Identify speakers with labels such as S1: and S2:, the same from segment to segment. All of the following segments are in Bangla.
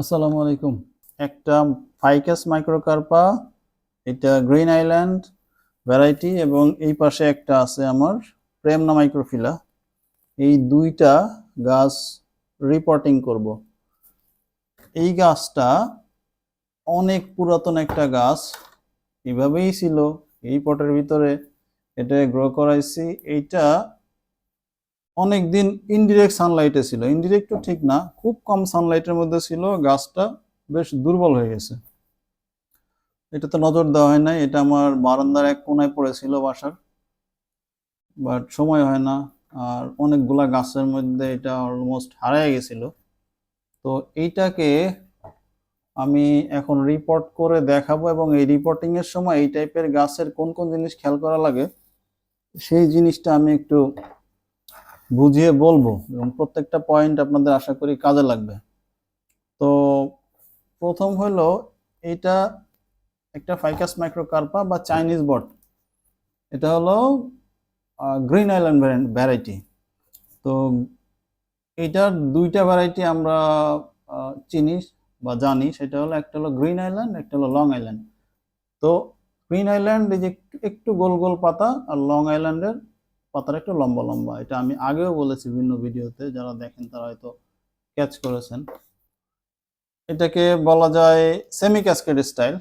S1: আসসালামু আলাইকুম। একটা ফাইকাস মাইক্রোকার্পা, এটা গ্রিন আইল্যান্ড ভ্যারাইটি এবং এই পাশে একটা আছে আমার প্রেমনা মাইক্রোফিলা। এই দুইটা গাছ রিপোর্টিং করব। এই গাছটা অনেক পুরাতন একটা গাছ, এভাবেই ছিল। এই পটের ভিতরে এটা গ্রো করাইছি। এইটা অনেক দিন ইনডিরেক্ট সানলাইটে ছিল। ইনডিরেক্টও ঠিক না, খুব কম সানলাইটের মধ্যে ছিল, গাছটা বেশ দুর্বল হয়ে গেছে। এটা তো নজর দেওয়া হয় নাই, এটা আমার বারান্দার এক কোনায় পড়েছিল বাসার বাট সময় হয় না, আর অনেকগুলা গাছের মধ্যে এটা অলমোস্ট হারিয়ে গেছিল। তো এইটাকে আমি এখন রিপোর্ট করে দেখাবো এবং এই রিপোর্টিং এর সময় এই টাইপের গাছের কোন কোন জিনিস খেয়াল করা লাগে, সেই জিনিসটা আমি একটু বুঝিয়ে বলব এবং প্রত্যেকটা পয়েন্ট আপনাদের আশা করি কাজে লাগবে। তো প্রথম হলো এটা একটা ফাইকাস মাইক্রোকার্পা বা চাইনিজ বট এটা হলো গ্রিন আইল্যান্ড ভ্যারাইটি তো এটার দুইটা ভ্যারাইটি আমরা চিনি বা জানি। সেটা হলো একটা হলো গ্রিন আইল্যান্ড একটা হলো লং আইল্যান্ড তো গ্রিন আইল্যান্ড এই যে একটু একটু গোল গোল পাতা আর লং আইল্যান্ডের পাতার একটু লম্বা লম্বা, এটা আমি আগেও বলেছি বিভিন্ন ভিডিওতে, যারা দেখেন তারা হয়তো ক্যাচ করেছেন। এটাকে বলা যায় সেমি ক্যাসকেড স্টাইল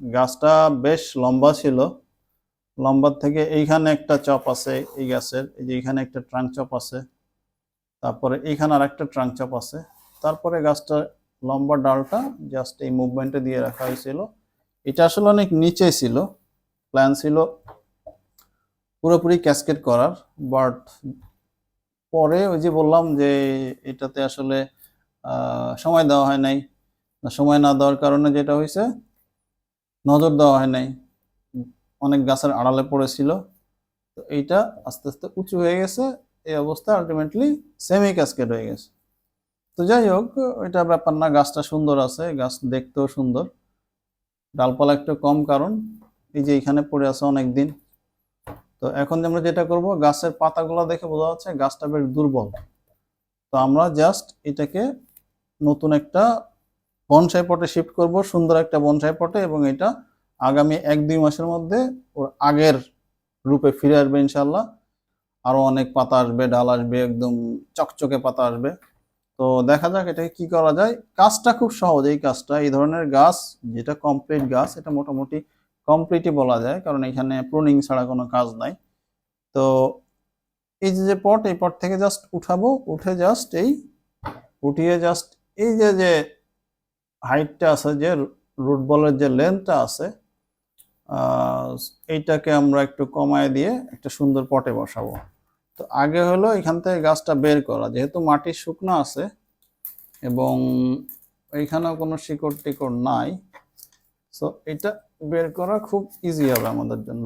S1: গাছটা বেশ লম্বা ছিল। লম্বার থেকে এইখানে একটা চপ আছে এই গাছের, এই যে এইখানে একটা ট্রাঙ্ক চপ আছে। তারপরে এইখানে আর একটা ট্রাঙ্ক চপ আছে। তারপরে গাছটা লম্বা ডালটা জাস্ট এই মুভমেন্টে দিয়ে রাখা হয়েছিল। এটা আসলে অনেক নিচে ছিল প্ল্যান ছিল। পুরোপুরি ক্যাসকেট করার বাট পরে ওই যে বললাম যে এটাতে আসলে সময় দেওয়া হয় নাই। সময় না দেওয়ার কারণে যেটা হয়েছে নজর দেওয়া হয় নাই। অনেক গাছের আড়ালে পড়েছিল। তো এইটা আস্তে আস্তে উঁচু হয়ে গেছে। এই অবস্থা আলটিমেটলি সেমি ক্যাসকেট হয়ে গেছে। তো যাই হোক ওইটা ব্যাপার না, গাছটা সুন্দর আছে, গাছ দেখতেও সুন্দর। ডালপালা একটু কম কারণ, এই যে এখানে পড়ে আছে অনেক দিন তো এখন আমরা যেটা করব, গাছের পাতাগুলো দেখে বোঝা যাচ্ছে গাছটা বেশ দুর্বল। তো আমরা জাস্ট এটাকে নতুন একটা বনসাই পটে শিফট করব, সুন্দর একটা বনসাই পটে এবং এটা আগামী এক দুই মাসের মধ্যে ওর আগের রূপে ফিরে আসবে ইনশাল্লাহ আরও অনেক পাতা আসবে, ডাল আসবে, একদম চকচকে পাতা আসবে। তো দেখা যাক এটাকে কি করা যায়। কাজটা খুব সহজ, এই কাজটা। এই ধরনের গাছ, যেটা কমপ্লিট গাছ, এটা মোটামুটি কমপ্লিটই বলা যায়, কারণ এখানে প্রুনিং ছাড়া কোনো কাজ নাই। তো এই যে পট এই পট থেকে জাস্ট উঠাবো, উঠে জাস্ট এই উঠিয়ে জাস্ট এই যে যে হাইটটা আছে, যে রুট বলের যে লেন্থটা আছে এইটাকে আমরা একটু কমায় দিয়ে একটা সুন্দর পটে বসাবো। তো আগে হলো এখান থেকে গাছটা বের করা। যেহেতু মাটি শুকনো আছে এবং এইখানেও কোনো শিকড় টিকড় নাই সো এটা বের করা খুব ইজি হবে আমাদের জন্য।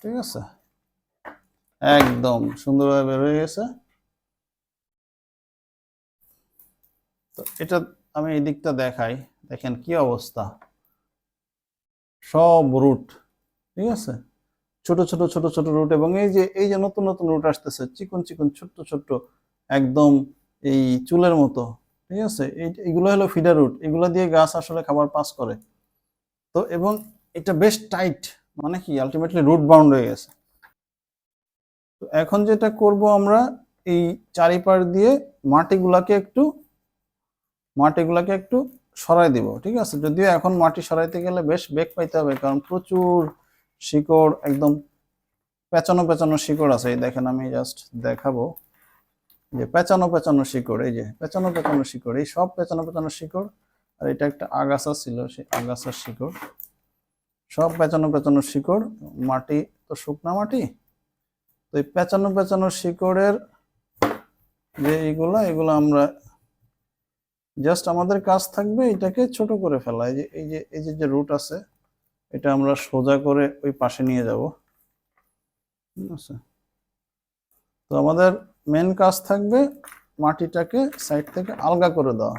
S1: ঠিক আছে? একদম সুন্দরভাবে বের হয়ে গেছে। তো এটা আমি এই দিকটা দেখাই। দেখেন কি অবস্থা। সব রুট ঠিক আছে? ছোট ছোট ছোট ছোট রুট এবং এই যে এই যে নতুন নতুন রুট আসতেছে, চিকন চিকন, ছোট্ট ছোট্ট, একদম এই চুলের মতো, ঠিক আছে? এই এগুলো হলো ফিডার রুট এগুলো দিয়ে গাছ আসলে খাবার পাস করে। তো এবং এটা বেশ টাইট মানে কি আলটিমেটলি রুট বাউন্ড হয়ে গেছে। তো এখন যেটা করব আমরা, এই চারিপাশ দিয়ে মাটিগুলাকে একটু মাটিগুলাকে একটু সরাই দিব, ঠিক আছে? যদিও এখন মাটি সরাইতে গেলে বেশ বেগ পাইতে হবে, কারণ প্রচুর শিকড়, একদম পেঁচানো পেঁচানো শিকড় আছে। এই দেখেন, আমি জাস্ট দেখাবো। যে পেঁচানো পেঁচানো শিকড়, এই যে পেঁচানো পেঁচানো শিকড়, এই সব পেঁচানো পেঁচানো শিকড়, আর এটা একটা আগাছা ছিল, সেই আগাছার শিকড়। সব পেঁচানো পেঁচানো শিকড়, মাটি তো শুকনা মাটি? তো এই পেঁচানো পেঁচানো শিকড়ের যে এইগুলা, এগুলো আমরা জাস্ট আমাদের কাজ থাকবে এটাকে ছোট করে ফেলা। এই যে এই যে এই যে যে রুট আছে, এটা আমরা সোজা করে ওই পাশে নিয়ে যাব। ঠিক আছে? তো আমাদের মেন কাজ থাকবে মাটিটাকে সাইড থেকে আলগা করে দেওয়া।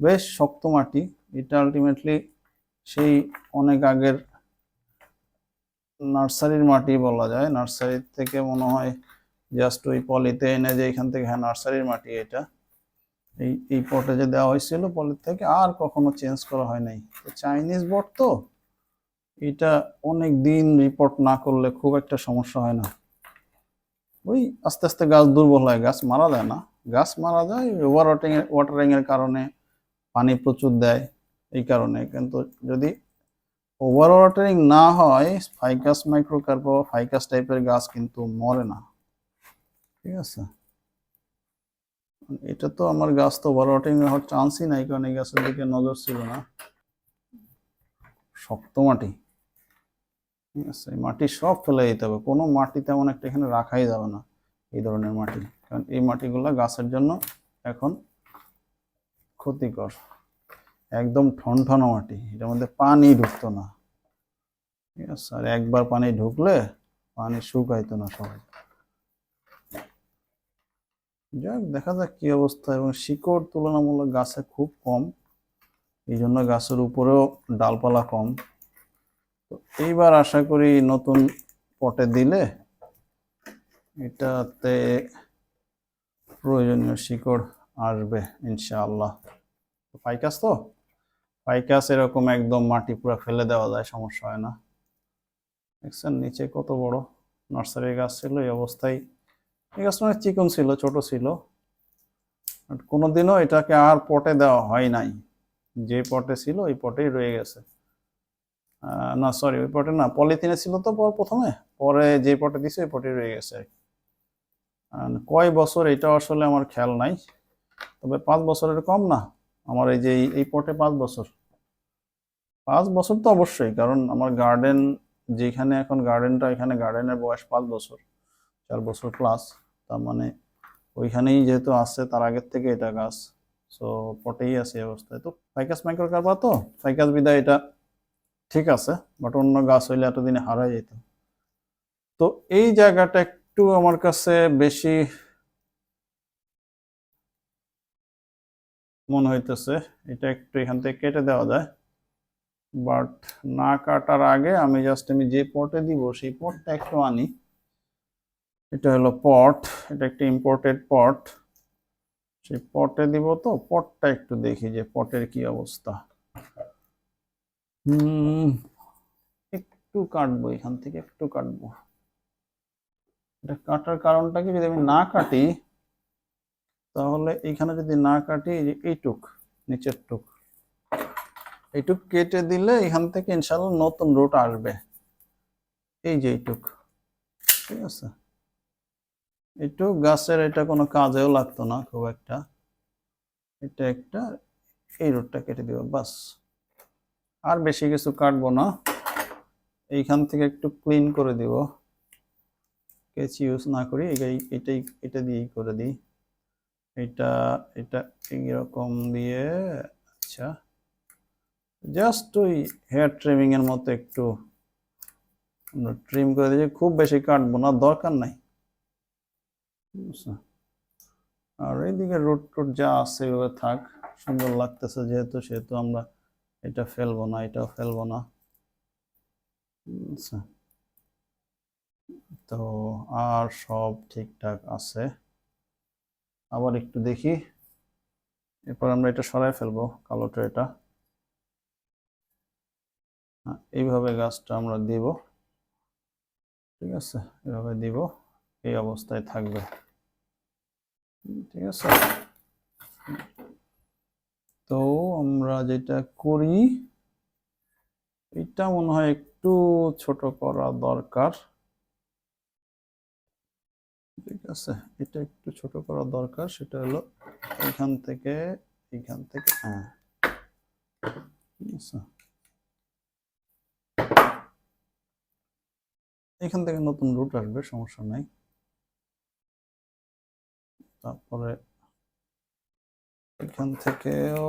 S1: বেশ শক্ত মাটি, এটা আলটিমেটলি সেই অনেক আগের নার্সারির মাটি বলা যায়। নার্সারি থেকে মনে হয় জাস্ট ওই পলিতে এনে যে এখান থেকে হ্যাঁ নার্সারির মাটি এটা। এই এই পটে যে দেওয়া হয়েছিল পলির থেকে আর কখনো চেঞ্জ করা হয় নাই। চাইনিজ বট তো, এটা অনেক দিন রিপোর্ট না করলে খুব একটা সমস্যা হয় না। ওই আস্তে আস্তে গাছ দুর্বল হয়, গাছ মারা যায় না। গাছ মারা যায় ওভার ওয়াটারিং ওয়াটারিং এর কারণে পানি প্রচুর দেয় এই কারণে। কিন্তু যদি ওভার ওয়াটারিং না হয় ফাইকাস মাইক্রোকার্পা ফাইকাস টাইপের গাছ কিন্তু মরে না। ঠিক আছে? এটা তো আমার গাছ তো ওভার ওয়াটারিং হওয়ার চান্সই নাই, কারণ এই গাছের দিকে নজর ছিল না। শক্ত মাটি। ঠিক আছে মাটি সব ফেলে দিতে হবে। কোনো মাটি তেমন একটা এখানে রাখাই যাবে না, এই ধরনের মাটি। কারণ এই মাটিগুলো গাছের জন্য এখন ক্ষতিকর। একদম ঠনঠনা মাটি, এটার মধ্যে পানি ঢুকতো না। ঠিক আছে, আর একবার পানি ঢুকলে পানি শুকাইতো না সবাই। যাক, দেখা যাক কি অবস্থা। এবং শিকড় তুলনামূলক গাছে খুব কম এই জন্য গাছের উপরেও ডালপালা কম। তো এইবার আশা করি নতুন পটে দিলে এটাতে প্রয়োজনীয় শিকড় আসবে, ইনশাআল্লাহ। পাইকাস তো? পাইকাস এরকম একদম মাটি পুরো ফেলে দেওয়া যায়, সমস্যা হয় না। দেখছেন নিচে কত বড় নার্সারি গাছ ছিল, এই অবস্থায় এই গাছটা অনেক চিকন ছিল, ছোট ছিল। কোনোদিনও এটাকে আর পটে দেওয়া হয় নাই। যে পটে ছিল, ওই পটেই রয়ে গেছে। না সরি ওই পটে না পলিথিনে ছিল তো পর প্রথমে, পরে যে পটে দিছে, ওই পটে রয়ে গেছে কয় বছর এটা আসলে আমার খেয়াল নাই, তবে পাঁচ বছরের কম না, আমার এই যে এই- পটে পাঁচ বছর। পাঁচ বছর তো অবশ্যই, কারণ আমার গার্ডেন যেখানে এখন গার্ডেনটা এখানে গার্ডেনের বয়স পাঁচ বছর, চার বছর প্লাস তার মানে ওইখানেই যেহেতু আছে, তার আগের থেকে এটা গাছ সো পটেই আছে অবস্থায়। তো ফাইকাস মাইক্রোকার্পা তো, ফাইকাস বিদায় এটা। ঠিক আছে বাট অন্য গাছ হইলে এতদিনে হারাই যেত তো এই জায়গাটা একটু আমার কাছে বেশি মনে হইতেছে, এটা একটু এখান থেকে কেটে দেওয়া যায়। বাট না কাটার আগে আমি জাস্ট আমি যে পটে দিব, সেই পটটা একটু আনি। এটা হলো পট, এটা একটা ইম্পোর্টেড পট। সেই পটে দিব তো, পটটা একটু দেখি যে পটের কি অবস্থা। একটু কাটবো এখান থেকে, একটু কাটবো। এটা কাটার কারণটা কি, যদি আমি না কাটি, তাহলে এখানে যদি না কাটি, এই যে এইটুক, নিচের টুক, এইটুক কেটে দিলে এখান থেকে ইনশাল্লাহ নতুন রুট আসবে। এই যে এইটুক, ঠিক আছে? এইটুক গাছের এটা কোনো কাজেও লাগতো না, খুব একটা। এটা একটা, এই রুটটা কেটে দিব, বাস। আর বেশি কিছু কাটবো না। এইখান থেকে একটু ক্লিন করে দিব। কেচি ইউজ না করি, এটাই এটা দিয়েই করে দিই। এটা এটা এইরকম দিয়ে আচ্ছা। জাস্ট ওই হেয়ার ট্রিমিং এর মতো একটু ট্রিম করে দিয়ে খুব বেশি কাটবো না, দরকার নাই। আর এইদিকে রুট টুট যা আছে, এভাবে থাক। সুন্দর লাগতেছে যেহেতু, সেহেতু আমরা এটা ফেলব না এটাও ফেলব না। আচ্ছা। তো আর সব ঠিকঠাক আছে। আবার একটু দেখি। এরপর আমরা এটা সরাই ফেলব কালো ট্রেটা। হ্যাঁ, এইভাবে গাছটা আমরা দিব। ঠিক আছে? এভাবে দিব এই অবস্থায় থাকবে। ঠিক আছে? তো আমরা যেটা করি, এটা মনে হয় একটু ছোট করা দরকার। ঠিক আছে, এটা একটু ছোট করা দরকার, সেটা হলো এখান থেকে এখান থেকে হ্যাঁ। এখান থেকে নতুন রুট আসবে, সমস্যা নাই। তারপরে এখান থেকেও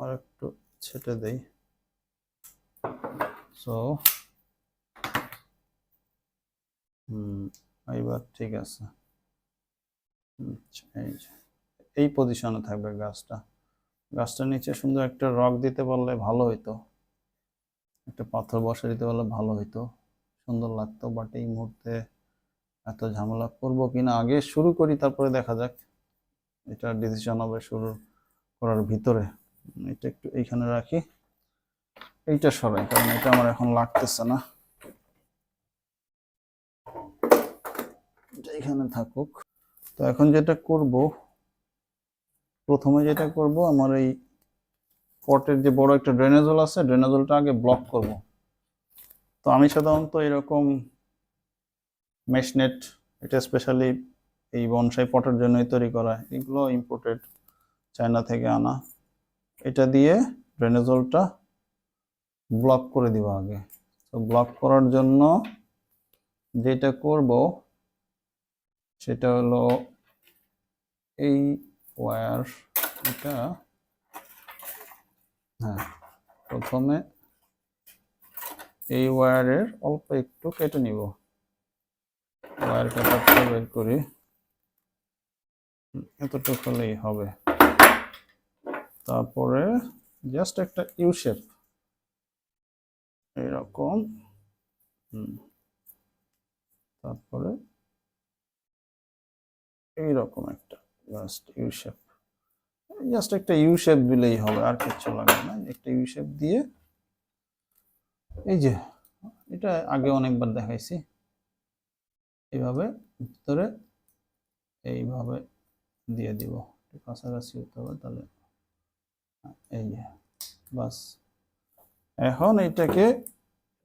S1: আর একটু ছেটে দেই। সো হুম এইবার ঠিক আছে। আচ্ছা, এই পজিশনে থাকবে গাছটা। গাছটার নিচে সুন্দর একটা রক দিতে পারলে ভালো হইতো। একটা পাথর বসে দিতে পারলে ভালো হইতো। সুন্দর লাগতো বাট এই মুহূর্তে এত ঝামেলা করব কিনা? আগে শুরু করি, তারপরে দেখা যাক। এটা ডিসিশন হবে শুরু করার ভিতরে। এটা একটু এইখানে রাখি। এইটা সরাই, কারণ এটা আমার এখন লাগতেছে না। এখানে থাকুক। তো এখন যেটা করব, প্রথমে যেটা করব, আমার এই পটের যে বড় একটা ড্রেনেজল আছে ড্রেনেজলটা আগে ব্লক করব। তো আমি সাধারণত এরকম মেশনেট, এটা স্পেশালি এই বনসাই পটের জন্যই তৈরি করা এগুলো ইম্পোর্টেড চায়না থেকে আনা। এটা দিয়ে ড্রেনেজলটা ব্লক করে দিব আগে। তো ব্লক করার জন্য যেটা করব, সেটা হলো এই ওয়্যার এটা হ্যাঁ প্রথমে এই ওয়্যারের অল্প একটু কেটে নিব। ওয়্যার কাটারটা বের করি। এতটুকু হলেই হবে। তারপরে জাস্ট একটা ইউ শেপ তারপরে এইরকম একটা জাস্ট ইউ শেপ জাস্ট একটা ইউ শেপ দিলেই হবে, আর কিচ্ছু লাগবে না। একটা ইউ শেপ দিয়ে, এই যে, এটা আগে অনেকবার দেখাইছি। এইভাবে ভিতরে এইভাবে দিয়ে দিব। কাছাকাছি হতে হবে তাহলে। হ্যাঁ, এই যে বাস। এখন এটাকে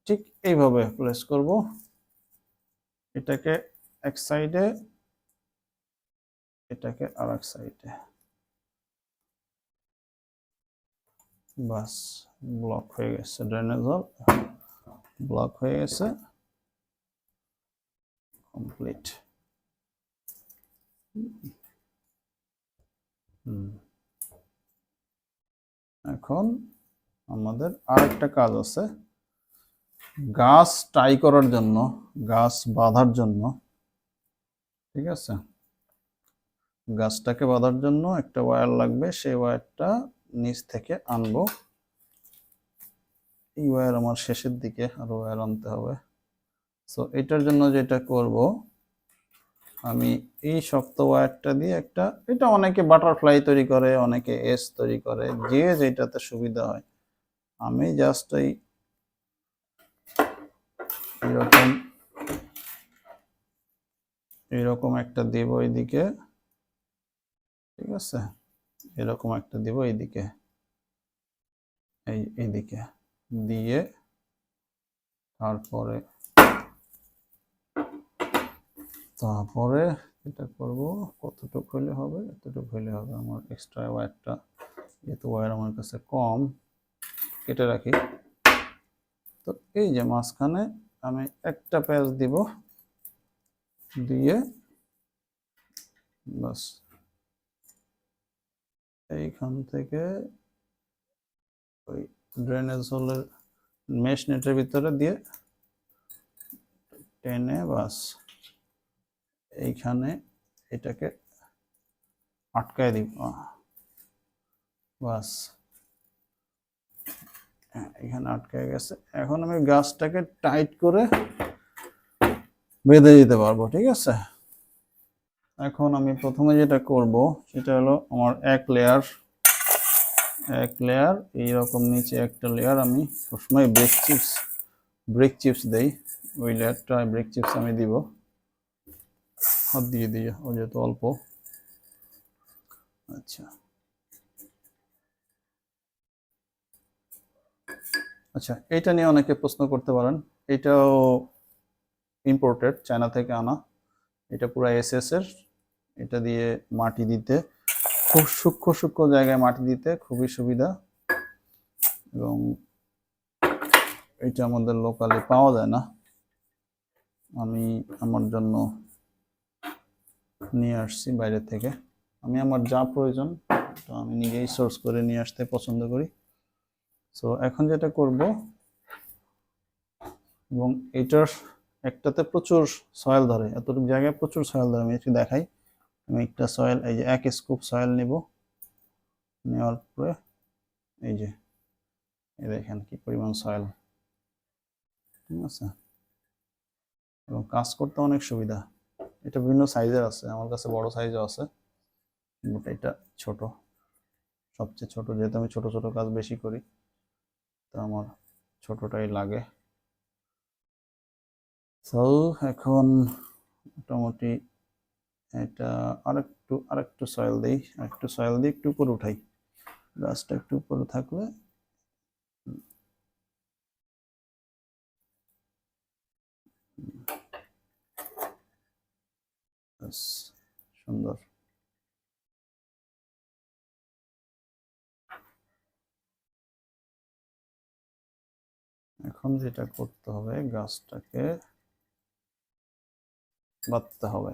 S1: ঠিক এইভাবে প্লেস করব। এটাকে এক সাইডে এটাকে আর এক সাইডে বাস ব্লক হয়ে গেছে ড্রেনেজল ব্লক হয়ে গেছে। কমপ্লিট এখন আমাদের আরেকটা কাজ আছে। গাছ টাই করার জন্য, গাছ বাঁধার জন্য, ঠিক আছে? গাছটাকে বাঁধার জন্য একটা ওয়্যার লাগবে, সেই ওয়্যারটা নিচ থেকে আনব। এই ওয়্যার আমার শেষের দিকে আরও ওয়্যার আনতে হবে। সো এটার জন্য যেটা করব, আমি এই শক্ত ওয়্যারটা দিয়ে একটা, এটা অনেকে বাটারফ্লাই তৈরি করে, অনেকে এস তৈরি করে, যে যেটাতে সুবিধা হয়। আমি জাস্ট এই এরকম এরকম একটা দেব এইদিকে। ঠিক আছে? এরকম একটা দেব এইদিকে। এই, এইদিকে। দিয়ে তারপরে তারপরে এটা করব, কতটুকু হলে হবে? এতটুকু হলে হবে আমার এক্সট্রা ওয়্যারটা যেহেতু ওয়্যার আমার কাছে কম, কেটে রাখি। তো এই যে মাঝখানে আমি একটা প্যাচ দিব, দিয়ে বাস এইখান থেকে ওই ড্রেনেজ হোলের মেশ নেটের ভিতরে দিয়ে টেনে বাস এইখানে এটাকে আটকায় দিব। বাস। হ্যাঁ, এখানে আটকায় গেছে। এখন আমি গাছটাকে টাইট করে বেঁধে দিতে পারব ঠিক আছে? এখন আমি প্রথমে যেটা করব সেটা হলো আমার এক লেয়ার এক লেয়ার এইরকম নিচে একটা লেয়ার আমি সবসময় ব্রেক চিপস ব্রেক চিপস দেই। ওই লেয়ারটা ব্রেক চিপস আমি দিব। হাত দিয়ে দিয়ে, ও যেহেতু অল্প। আচ্ছা। আচ্ছা এটা নিয়ে অনেকে প্রশ্ন করতে পারেন। এটাও ইম্পোর্টেড চায়না থেকে আনা। এটা পুরো এসএস এর। এটা দিয়ে মাটি দিতে, খুব সূক্ষ্ম সূক্ষ্ম জায়গায় মাটি দিতে খুবই সুবিধা। এবং এটা আমাদের লোকালি পাওয়া যায় না। আমি, আমার জন্য নিয়ে আসছি বাইরে থেকে। আমি আমার যা প্রয়োজন, তো আমি নিজেই সোর্স করে নিয়ে আসতে পছন্দ করি। সো এখন যেটা করব, এবং এটার একটাতে প্রচুর সয়েল ধরে, এতটুকু জায়গায় প্রচুর সয়েল ধরে, আমি একটু দেখাই। আমি একটা সয়েল এই যে এক স্কুপ সয়েল নেব। নেওয়ার পরে, এই যে দেখেন কি পরিমাণ সয়েল ঠিক আছে? এবং কাজ করতে অনেক সুবিধা। এটা বিভিন্ন সাইজের আছে আমার কাছে বড় সাইজও আছে কিন্তু এটা ছোট। সবচেয়ে ছোট যেহেতু আমি ছোট ছোট কাজ বেশি করি তো আমার ছোটটাই লাগে। তো এখন মোটামুটি এটা আরেকটু আরেকটু সয়েল দিই আরেকটু সয়েল দিয়ে একটু উপরে উঠাই। গাছটা একটু উপরে থাকলে ব্যাস, সুন্দর। এখন যেটা করতে হবে, গাছটাকে বাঁধতে হবে।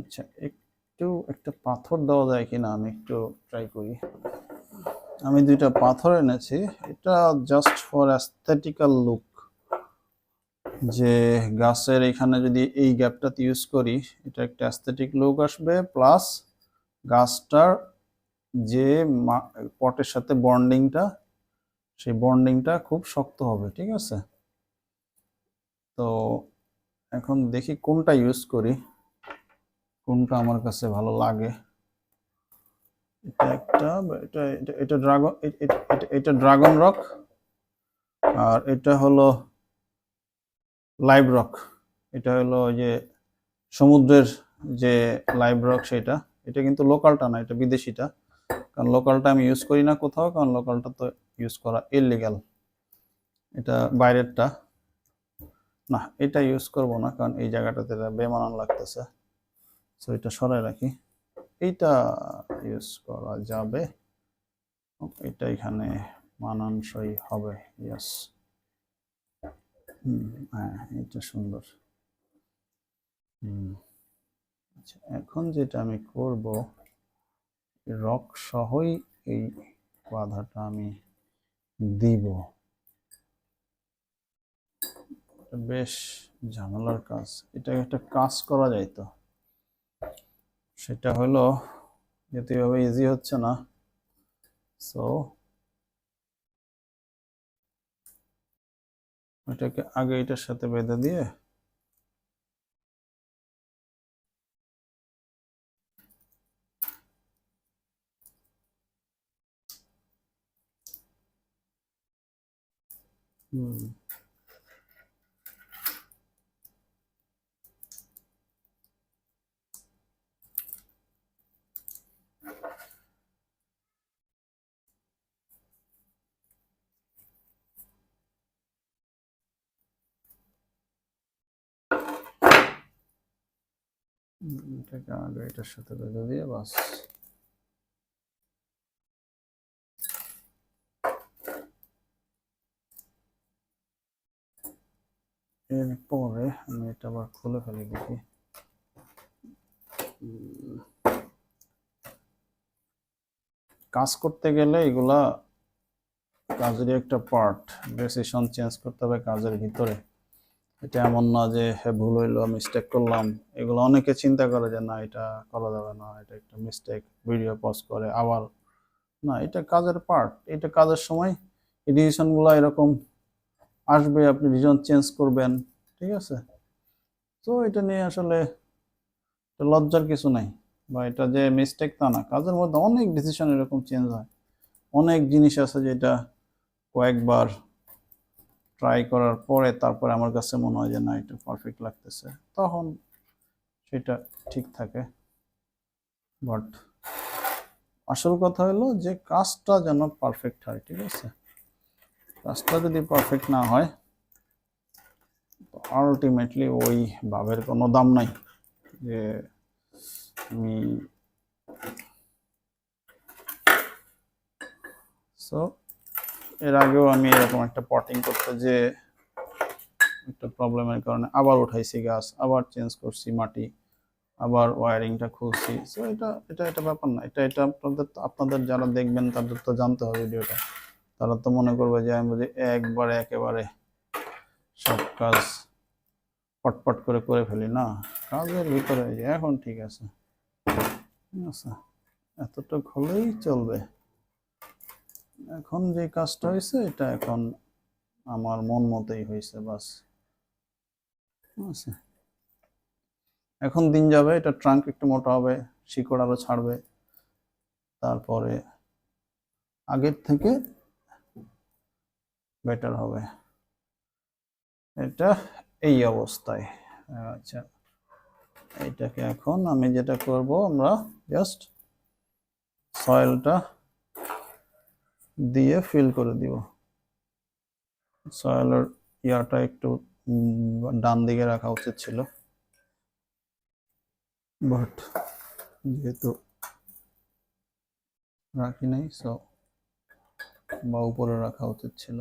S1: আচ্ছা একটু একটা পাথর দেওয়া যায় কিনা আমি একটু ট্রাই করি। আমি দুইটা পাথর এনেছি, এটা জাস্ট ফর অ্যাস্থেটিক্যাল লুক যে গাছের এখানে যদি এই গ্যাপটাতে ইউজ করি, এটা একটা অ্যাস্থেটিক লুক আসবে প্লাস গাছটার যে পটের সাথে বন্ডিংটা সেই বন্ডিংটা খুব শক্ত হবে, ঠিক আছে? তো এখন দেখি কোনটা ইউজ করি, কোনটা আমার কাছে ভালো লাগে। এটা একটা এটা এটা এটা ড্রাগন এটা ড্রাগন রক আর এটা হলো লাইভ রক এটা হলো যে সমুদ্রের যে লাইভ রক সেটা, এটা কিন্তু লোকালটা না, এটা বিদেশিটা। কারণ লোকালটা আমি ইউজ করি না কোথাও, কারণ লোকালটা তো ইউজ করা ইলিগাল এটা বাইরেরটা। না, এটা ইউজ করব না, কারণ এই জায়গাটাতে বেমানান লাগতেছে। সো এটা সরাই রাখি। এইটা ইউজ করা যাবে। এটা এখানে মানানসই হবে ইয়াস হুম হ্যাঁ এটা সুন্দর। হুম আচ্ছা এখন যেটা আমি করব, রক সহই এই বাধাটা আমি দিব। বেশ ঝামেলার কাজ। এটা একটা কাজ করা যায় তো। সেটা হলো, যেহেতু এভাবে ইজি হচ্ছে না সো এটাকে আগে এটার সাথে বেঁধে দিয়ে হুম। এটাকে আগে এটার সাথে বেঁধে দিয়ে বাস। এরপরে আমি এটা আবার খুলে ফেলে দেখি কাজ করতে গেলে এগুলা কাজেরই একটা পার্ট ডিসিশন চেঞ্জ করতে হবে কাজের ভিতরে। এটা এমন না যে হ্যাঁ ভুল হইল মিস্টেক করলাম। এগুলো অনেকে চিন্তা করে যে, না, এটা করা যাবে না, এটা একটা মিস্টেক ভিডিও পজ করে আবার। না, এটা কাজের পার্ট এটা কাজের সময় এই ডিসিশনগুলো এরকম আসবে, আপনি ডিসিশন চেঞ্জ করবেন, ঠিক আছে? তো এটা নিয়ে আসলে লজ্জার কিছু নাই বা এটা যে মিস্টেক তা না, কাজের মধ্যে অনেক ডিসিশন এরকম চেঞ্জ হয়। অনেক জিনিস আছে যেটা কয়েকবার ট্রাই করার পরে তারপরে আমার কাছে মনে হয় যে, না, এটা পারফেক্ট লাগতেছে। তখন সেটা ঠিক থাকে। বাট আসল কথা হলো যে, কাজটা যেন পারফেক্ট হয়, ঠিক আছে? কাজটা যদি পারফেক্ট না হয় আলটিমেটলি ওই ভাবের কোনো দাম নাই যে, আমি সো এর আগেও আমি এরকম একটা পটিং করতে যে একটা প্রবলেমের কারণে আবার উঠাইছি গাছ, আবার চেঞ্জ করছি মাটি, আবার ওয়ারিংটা খুলছি। সো এটা এটা এটা ব্যাপার না। এটা এটা আপনাদের আপনাদের যারা দেখবেন তাদের তো জানতে হবে ভিডিওটা। তারা তো মনে করবে যে, আমি বুঝি একবারে একেবারে সব কাজ পটপট করে করে ফেলি। না, কাজের ভিতরে এখন ঠিক আছে। ঠিক আছে? এতটুক হলেই চলবে। এখন যে কাজটা হয়েছে এটা এখন আমার মন মতোই হয়েছে বাস। আছে এখন দিন যাবে, এটা ট্রাঙ্ক একটু মোটা হবে, শিকড় আরও ছাড়বে। তারপরে আগের থেকে বেটার হবে। এটা এই অবস্থায়। আচ্ছা। এটাকে এখন আমি যেটা করব, আমরা জাস্ট সয়েলটা দিয়ে ফিল করে দিব। সয়েলের ইয়াটা একটু ডান দিকে রাখা উচিত ছিল। বাট যেহেতু রাখি নাই সো বা উপরে রাখা উচিত ছিল।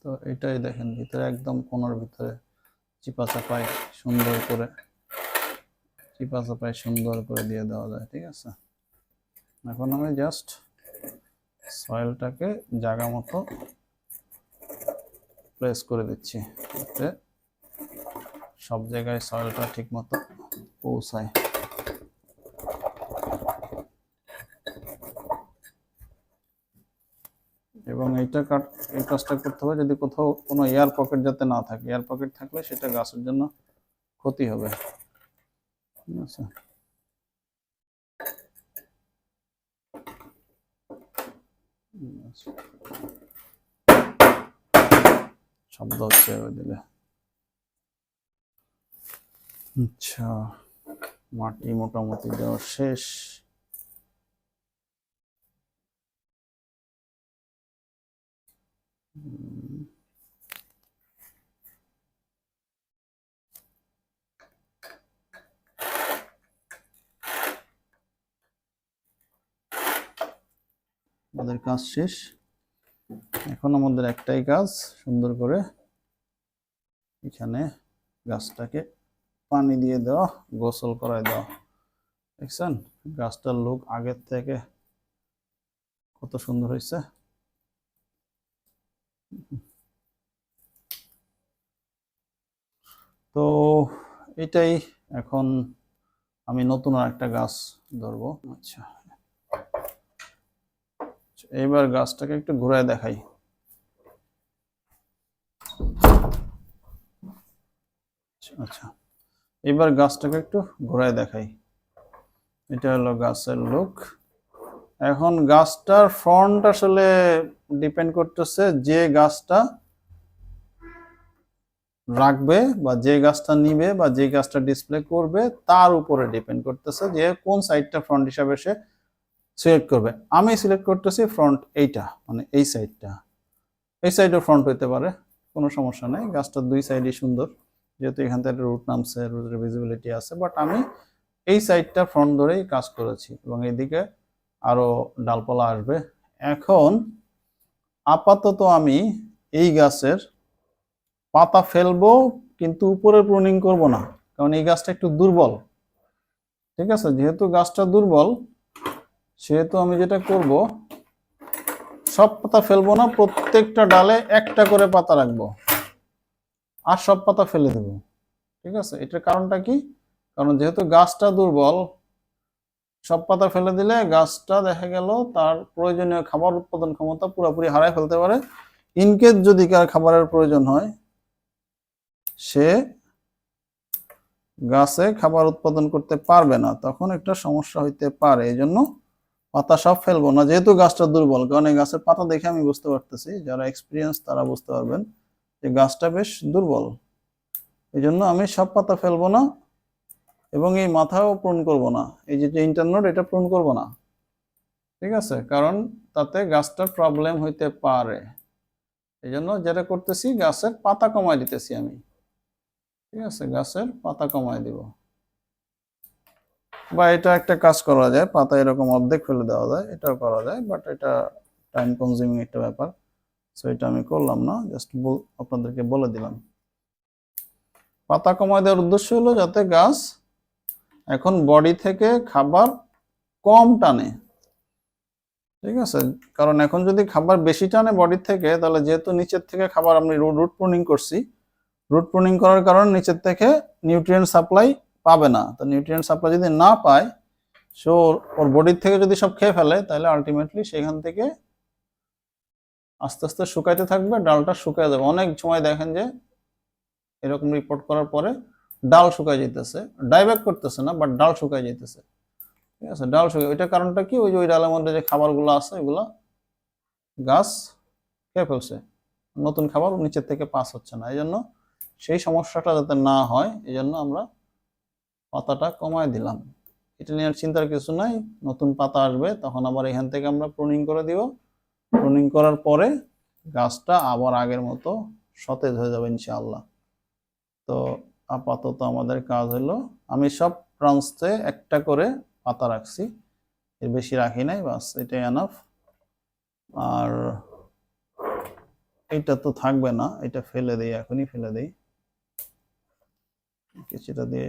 S1: তো এটাই দেখেন, ভিতরে একদম কোনার ভিতরে চিপা চাপায় সুন্দর করে চিপা চাপায় সুন্দর করে দিয়ে দেওয়া যায়, ঠিক আছে? এখন আমি জাস্ট সয়েলটাকে জায়গা মতো প্লেস করে দিচ্ছি, যাতে সব জায়গায় সয়েলটা ঠিক মতো পৌঁছায়। এবং এইটা কাট, এই কাজটা করতে হবে যদি কোথাও কোনো এয়ার পকেট যাতে না থাকে এয়ার পকেট থাকলে সেটা গাছের জন্য ক্ষতি হবে। আচ্ছা। শব্দ হচ্ছে দিলে আচ্ছা মাটি মোটামুটি দেওয়া শেষ হুম। আমাদের কাজ শেষ। এখন আমাদের একটাই কাজ, সুন্দর করে এখানে গাছটাকে পানি দিয়ে দেওয়া, গোসল করায় দেওয়া। দেখছেন? গাছটার লুক আগের থেকে কত সুন্দর হয়েছে। তো এটাই এখন আমি নতুন আর একটা গাছ ধরবো। আচ্ছা। এইবার গাছটাকে একটু ঘুরায় দেখাই। আচ্ছা এবার গাছটাকে একটু ঘোরায় দেখাই। এটা হলো গাছের লুক এখন গাছটার ফ্রন্ট আসলে ডিপেন্ড করতেছে যে গাছটা রাখবে বা যে গাছটা নিবে বা যে গাছটা ডিসপ্লে করবে, তার উপরে ডিপেন্ড করতেছে যে কোন সাইডটা ফ্রন্ট হিসাবে সে সিলেক্ট করবে। আমি সিলেক্ট করতেছি ফ্রন্ট এইটা মানে এই সাইডটা এই সাইডও ফ্রন্ট হইতে পারে, কোনো সমস্যা নেই। গাছটার দুই সাইডই সুন্দর, যেহেতু এখান থেকে রুট নামছে রুটের ভিজিবিলিটি আছে বাট আমি এই সাইডটা ফ্রন্ট ধরেই কাজ করেছি এবং এইদিকে আরও ডালপালা আসবে। এখন আপাতত আমি এই গাছের পাতা ফেলব, কিন্তু উপরে প্রুনিং করব না, কারণ এই গাছটা একটু দুর্বল। ঠিক আছে? যেহেতু গাছটা দুর্বল সেহেতু আমি যেটা করব, সব পাতা ফেলব না, প্রত্যেকটা ডালে একটা করে পাতা রাখব। আর সব পাতা ফেলে দেব। ঠিক আছে? এটার কারণটা কি? কারণ যেহেতু গাছটা দুর্বল, সব পাতা ফেলে দিলে গাছটা দেখা গেল তার প্রয়োজনীয় খাবার উৎপাদন ক্ষমতা পুরোপুরি হারায় ফেলতে পারে। ইনকেস যদি কার খাবারের প্রয়োজন হয়, সে গাছে খাবার উৎপাদন করতে পারবে না, তখন একটা সমস্যা হইতে পারে। এই জন্য পাতা সব ফেলব না, যেহেতু গাছটা দুর্বল, কারণ এই গাছের পাতা দেখে আমি বুঝতে পারতেছি, যারা এক্সপিরিয়েন্স তারা বুঝতে পারবেন যে গাছটা বেশ দুর্বল। এই জন্য আমি সব পাতা ফেলব না এবং এই মাথাও পূরণ করব না, এই যে ইন্টারনোড এটা পূরণ করব না। ঠিক আছে? কারণ তাতে গাছটার প্রবলেম হইতে পারে। এই জন্য যেটা করতেছি, গাছের পাতা কমায় দিতেছি আমি। ঠিক আছে? গাছের পাতা কমায় দিব। বা এটা একটা কাজ করা যায়, পাতা এরকম অর্ধেক ফেলে দেওয়া যায়, এটাও করা যায় বাট এটা টাইম কনজিউমিং একটা ব্যাপার। সো এটা আমি করলাম না জাস্ট আপনাদেরকে বলে দিলাম। পাতা কমায় দেওয়ার উদ্দেশ্য হলো যাতে গাছ এখন বডি থেকে খাবার কম টানে। ঠিক আছে? কারণ এখন যদি খাবার বেশি টানে বডির থেকে, তাহলে যেহেতু নিচের থেকে খাবার আমি রুট প্রুনিং করছি রুট প্রুনিং করার কারণে নিচের থেকে নিউট্রিয়েন্ট সাপ্লাই পাবে না। তো নিউট্রিয়েন্ট সাপ্লাই যদি না পায় সো ওর বডির থেকে যদি সব খেয়ে ফেলে, তাহলে আলটিমেটলি সেখান থেকে আস্তে আস্তে শুকাইতে থাকবে, ডালটা শুকায় যাবে। অনেক সময় দেখেন যে এরকম রিপোর্ট করার পরে ডাল শুকায় যেতেছে ডাইব্যাক করতেছে না বাট ডাল শুকায় যেতেছে ঠিক আছে? ডাল শুকায়, ওইটার কারণটা কি? ওই যে, ওই ডালের মধ্যে যে খাবারগুলো আছে এগুলো গাছ খেয়ে ফেলছে। নতুন খাবার নিচের থেকে পাস হচ্ছে না। এই জন্য সেই সমস্যাটা যাতে না হয় এই জন্য আমরা পাতাটা কমায় দিলাম। এটা নিয়ে আর চিন্তার কিছু নাই, নতুন পাতা আসবে, তখন আবার এখান থেকে আমরা প্রুনিং করে দিব। প্রুনিং করার পরে গাছটা আবার আগের মতো সতেজ হয়ে যাবে ইনশাআল্লাহ। তো আপাতত আমাদের কাজ হলো, আমি সব ব্রাঞ্চতে একটা করে পাতা রাখছি, এর বেশি রাখি নাই, বাস এটাই এনাফ আর এইটা তো থাকবে না, এটা ফেলে দিই, এখনই ফেলে দিই। কিছুটা দিয়ে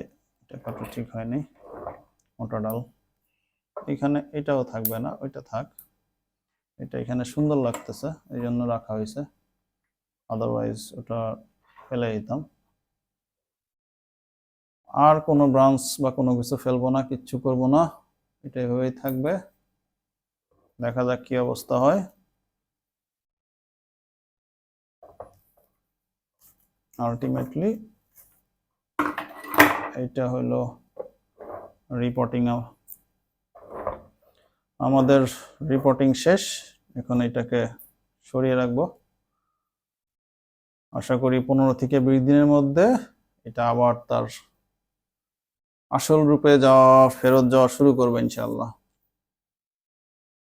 S1: এটা ঠিক হয়নি। মোটা ডাল। এখানে এটাও থাকবে না, ওইটা থাক। এটা এখানে সুন্দর লাগতেছে এই জন্য রাখা হয়েছে। আদারওয়াইজ ওটা ফেলে দিতাম। আর কোনো ব্রাঞ্চ বা কোনো কিছু ফেলব না, কিচ্ছু করব না। এটা এভাবেই থাকবে। দেখা যাক কি অবস্থা হয়। আলটিমেটলি এইটা হলো রিপোর্টিং আমাদের রিপোর্টিং শেষ, এখন এটাকে সরিয়ে রাখব। আশা করি পনেরো থেকে বিশ দিনের মধ্যে এটা আবার তার আসল রূপে যাওয়া, ফেরত যাওয়া শুরু করবে ইনশাল্লাহ